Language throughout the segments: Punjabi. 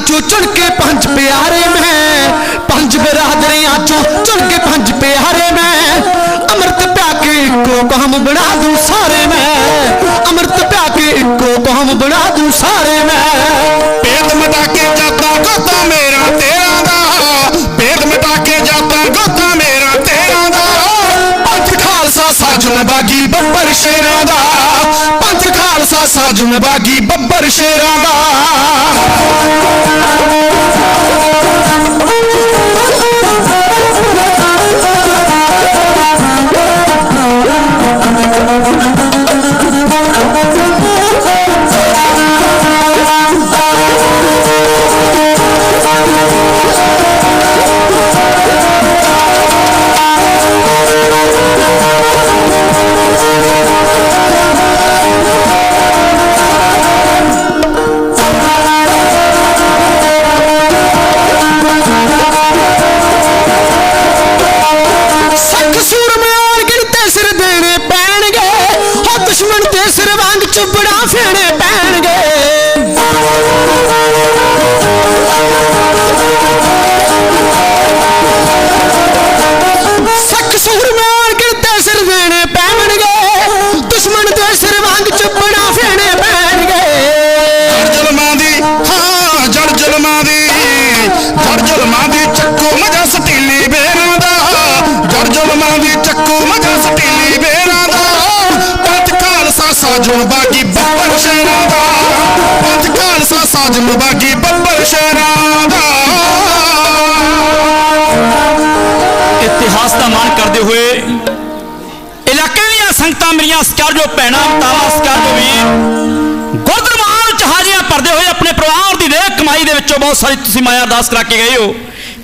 ਚੋਂ ਚੁਣ ਕੇ ਪੰਜ ਪਿਆਰੇ ਮੈਂ ਪੰਜ ਬਰਾਦਰੀਆਂ ਚੋਂ ਚੁਣ ਕੇ ਪੰਜ ਪਿਆਰੇ ਮੈਂ ਅੰਮ੍ਰਿਤ ਪਿਆ ਕੇ ਇੱਕੋ ਕੌਮ ਬਣਾ ਦੂੰ ਸਾਰੇ ਮੈਂ ਪੰਥ ਖਾਲਸਾ ਸਾਜਨ ਬਾਗੀ ਬੱਬਰ ਸ਼ੇਰਾਂ ਦਾ। ਹੋ ਦੁਸ਼ਮਣ ਸਿਰ ਵਾਂਗ ਚੁੱਬੜਾ ਫੇਣੇ ਪੈਣਗੇ। ਖਾਲਸਾ ਸਾਜਣ ਬਾਗੀ ਬੱਬਰ ਸ਼ੇਰਾਂ ਦਾ ਪੰਥ ਖਾਲਸਾ ਸਾਜਣ ਬਾਗੀ ਬੱਬਰ ਸ਼ੇਰਾਂ ਦਾ ਇਤਿਹਾਸ ਦਾ ਮਾਣ ਕਰਦੇ ਹੋਏ ਇਲਾਕੇ ਦੀਆਂ ਸੰਗਤਾਂ ਮੇਰੀਆਂ ਸਤਿਕਾਰਯੋਗ ਭੈਣਾਂ ਤਾਵਾ ਸਤਿਕਾਰਯੋਗ ਵੀਰ ਗੁਰਦਰਬਾਰ ਚ ਹਾਜ਼ਰੀਆਂ ਭਰਦੇ ਹੋਏ ਆਪਣੇ ਪਰਿਵਾਰ ਦੀ ਦੇਖ ਕਮਾਈ ਦੇ ਵਿੱਚੋਂ ਬਹੁਤ ਸਾਰੀ ਤੁਸੀਂ ਮਾਇਆ ਅਰਦਾਸ ਕਰਾ ਕੇ ਗਏ ਹੋ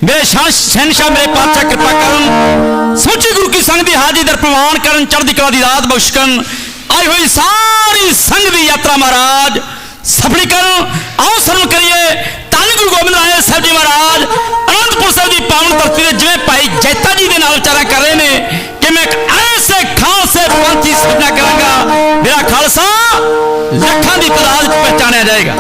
ਮੇਰੇ ਸ਼ਾਹ ਸ਼ਹਿਨਸ਼ਾਹ ਮੇਰੇ ਪਾਤਸ਼ਾਹ ਕਿਰਪਾ ਕਰਨ ਸਮੁੱਚੀ ਗੁਰੂ ਕੀ ਸੰਗਤ ਦੀ ਹਾਜ਼ਰੀ ਦਰ ਪ੍ਰਵਾਨ ਕਰਨ ਚੜ੍ਹਦੀ ਕਲਾ ਦੀ ਦਾਤ ਬਖਸ਼ ਕਰਨ ਆਈ ਹੋਈ ਸਾਰੀ ਸੰਗਤ ਦੀ ਯਾਤਰਾ ਮਹਾਰਾਜ। ਸਫਲੀ ਕਰਨ ਆਓ ਸਰਮ ਕਰੀਏ। ਧੰਨ ਗੁਰੂ ਗੋਬਿੰਦ ਰਾਏ ਸਾਹਿਬ ਜੀ ਮਹਾਰਾਜ, ਅਨੰਦਪੁਰ ਸਾਹਿਬ ਦੀ ਪਾਵਨ ਧਰਤੀ ਦੇ ਜਿਵੇਂ ਭਾਈ ਜੈਤਾ ਜੀ ਦੇ ਨਾਲ ਵਿਚਾਰਾ ਕਰ ਰਹੇ ਨੇ, ਕਿ ਮੈਂ ਇੱਕ ਐਸੇ ਖਾਲਸੇ ਪੰਥੀ ਸਿਰਜਣਾ ਕਰਾਂਗਾ, ਮੇਰਾ ਖਾਲਸਾ ਲੱਖਾਂ ਦੀ ਤਾਦਾਦ ਵਿੱਚ ਪਹਿਚਾਣਿਆ ਜਾਏਗਾ।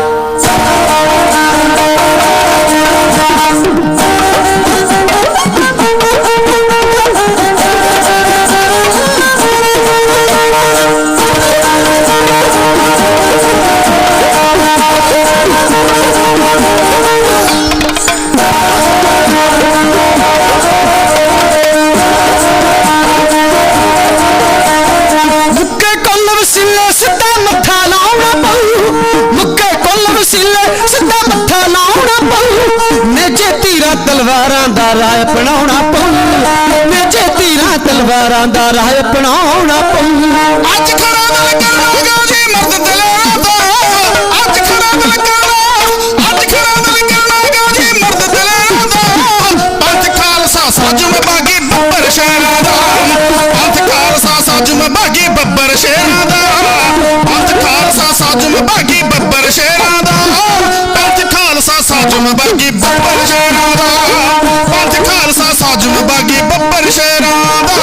ਕੁੱਲ ਵਸੀਲੇ ਸਿੱਧਾ ਮੱਥਾ ਲਾਉਣਾ ਪਊ। ਮੁੱਕੇ ਕੁੱਲ ਵਸੀਲੇ ਸਿੱਧਾ ਮੱਥਾ ਲਾਉਣਾ ਪਊ। ਮੇਜੇ ਤੀਰਾਂ ਤਲਵਾਰਾਂ ਦਾ ਰਾਹ ਅਪਣਾਉਣਾ ਪਊ। ਮੇਜੇ ਤੀਰਾਂ ਤਲਵਾਰਾਂ ਦਾ ਰਾਹ ਅਪਣਾਉਣਾ ਪਊ। ਅੱਜ ਸ਼ੇਰਾਂ ਦਾ ਪੰਥ ਖਾਲਸਾ ਸਾਜਮ, ਬਾਗੀ ਬੱਬਰ ਸ਼ੇਰਾਂ ਦਾ। ਪੰਥ ਖਾਲਸਾ ਸਾਜਮ, ਬਾਗੀ ਬੱਬਰ ਸ਼ੇਰਾਂ ਦਾ। ਪੰਥ ਖਾਲਸਾ ਸਾਜਮ, ਬਾਗੀ ਬੱਬਰ ਸ਼ੇਰਾਂ ਦਾ।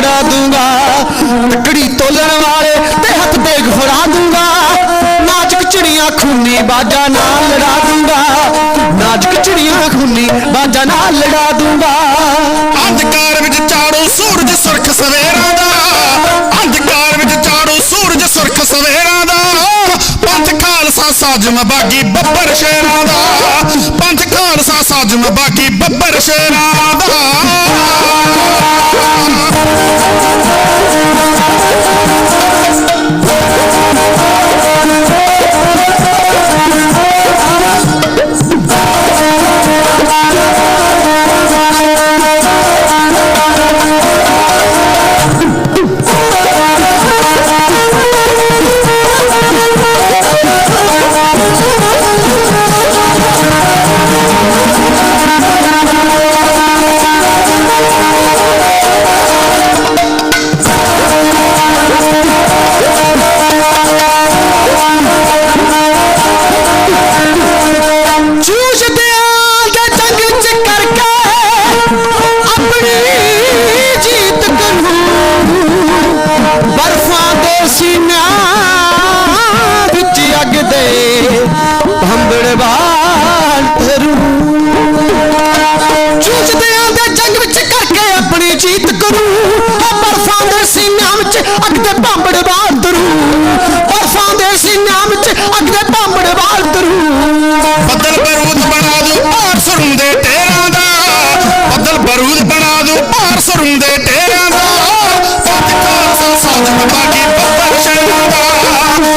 ਫੜਾ ਦੂੰਗਾ। ਤੱਕੜੀ ਤੋਲਣ ਵਾਲੇ ਤੇ ਹੱਥ ਤੇਗ ਫੜਾ ਦੂੰਗਾ। ਨਾਜ਼ੁਕ ਚਿੜੀਆਂ ਖੂਨੀ ਬਾਜਾ ਨਾਲ ਲੜਾ ਦੂੰਗਾ। ਨਾਜ਼ੁਕ ਚਿੜੀਆਂ ਖੂਨੀ ਬਾਜਾ ਨਾਲ ਲੜਾ ਦੂੰਗਾ। ਅੰਧਕਾਰ ਵਿੱਚ ਚਾੜੂ ਸੂਰਜ ਸੁਰਖ ਸਵੇਰਾਂ ਦਾ। ਅੰਧਕਾਰ ਵਿੱਚ ਚਾੜੂ ਸੂਰਜ ਸੁਰਖ ਸਵੇਰਾਂ ਦਾ। ਪੰਥ ਖਾਲਸਾ ਸਾਜਮ ਬਾਗੀ ਬੱਬਰ ਸ਼ੇਰਾਂ ਦਾ। ਪੰਥ ਖਾਲਸਾ ਸਾਜਮ ਬਾਗੀ ਬੱਬਰ ਸ਼ੇਰਾਂ ਦਾ। ਕਰੂ ਉਹ ਬਰਫਾਂ ਦੇ ਸੀਨਿਆਂ ਵਿੱਚ ਅੱਗ ਦੇ ਭੰਬੜਵਾਲ ਧਰੂ। ਬਰਫਾਂ ਦੇ ਸੀਨਿਆਂ ਵਿੱਚ ਅੱਗ ਦੇ ਭੰਬੜਵਾਲ ਧਰੂ। ਬੱਦਲ ਬਰੂਦ ਬਣਾ ਦੂ ਭਾਰ ਸਰੂੰ ਦੇ ਟੇਰਾਂ ਦਾ। ਬੱਦਲ ਬਰੂਦ ਬਣਾ ਦੂ ਭਾਰ ਸਰੂੰ ਦੇ ਟੇਰਾਂ ਦਾ। ਪੰਥ ਖਾਲਸਾ ਸਾਜਮ ਬਾਗੀ ਬੱਬਰ ਸ਼ੇਰਾਂ ਦਾ।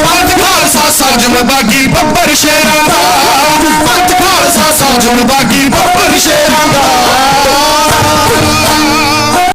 ਪੰਥ ਖਾਲਸਾ ਸਾਜਮ ਬਾਗੀ ਬੱਬਰ ਸ਼ੇਰਾਂ ਦਾ। ਪੰਥ ਖਾਲਸਾ ਸਾਜਮ ਬਾਗੀ ਬੱਬਰ ਸ਼ੇਰਾਂ ਦਾ।